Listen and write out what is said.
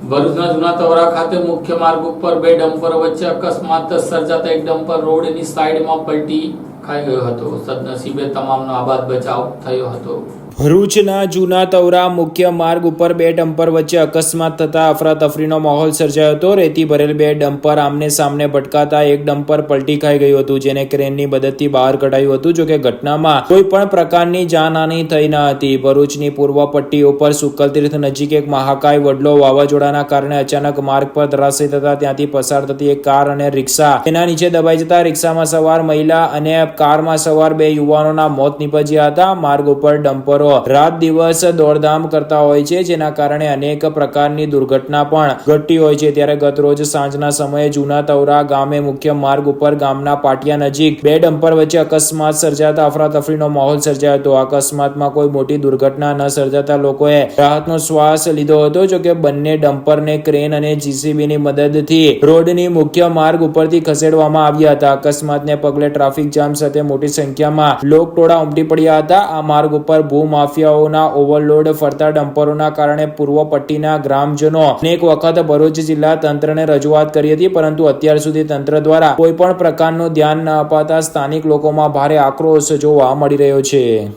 ભરૂચના જૂના તવરા ખાતે મુખ્ય માર્ગ ઉપર બે ડમ્પર વચ્ચે અકસ્માત સર્જાતા એક ડમ્પર રોડની સાઈડમાં પલટી ભરૂચના જૂના તવરા મુખ્ય માર્ગ ઉપર બે ડમ્પર વચ્ચે અકસ્માત થતા અફરાતફરીનો માહોલ સર્જાયો હતો. રેતી ભરેલ બે ડમ્પર આમને સામને ભટકાતા એક ડમ્પર પલટી ખાઈ ગયું હતું, જેને ક્રેનની મદદથી બહાર કઢાયું હતું. જોકે ઘટનામાં કોઈ પણ પ્રકારની જાનહાની થઈ ન હતી. ભરૂચની પૂર્વ પટ્ટી ઉપર સુકલતીર્થ નજીક એક મહાકાય વડલો વાવાઝોડાના કારણે અચાનક માર્ગ પર ધરાશય થતા ત્યાંથી પસાર થતી એક કાર અને રિક્ષા તેના નીચે દબાઈ જતા રિક્ષામાં સવાર મહિલા અને કારમાં સવાર બે યુવાનોના મોત નીપજ્યા હતા. માર્ગ ઉપર ડમ્પરો રાત દિવસ દોડધામ કરતા હોય છે, જેના કારણે અનેક પ્રકારની દુર્ઘટના પણ ઘટતી હોય છે. ત્યારે ગત રોજ સાંજના સમયે જૂના તવરા ગામે મુખ્ય માર્ગ ઉપર ગામના પાટિયા નજીક બે ડમ્પર વચ્ચે અકસ્માત સર્જાતા અફરાતફરીનો માહોલ સર્જાયો હતો. અકસ્માતમાં કોઈ મોટી દુર્ઘટના ન સર્જાતા લોકોએ રાહતનો શ્વાસ લીધો હતો જોકે બંને ડમ્પરને ક્રેન અને જીસીબીની મદદથી રોડની મુખ્ય માર્ગ ઉપરથી ખસેડવામાં આવ્યા હતા. અકસ્માતને પગલે ટ્રાફિક જામ સાથે મોટી સંખ્યામાં લોકટોળા ઉમટી પડ્યા હતા. આ માર્ગ ઉપર ભૂમાફિયાઓના ઓવરલોડ ફરતા ડમ્પરોના કારણે પૂર્વ પટ્ટીના ગ્રામજનો અનેક વખત ભરૂચ જિલ્લા તંત્રને રજૂઆત કરી હતી, પરંતુ અત્યાર સુધી તંત્ર દ્વારા કોઈ પણ પ્રકારનું ધ્યાન ન અપાતા સ્થાનિક લોકોમાં ભારે આક્રોશ જોવા મળી રહ્યો છે.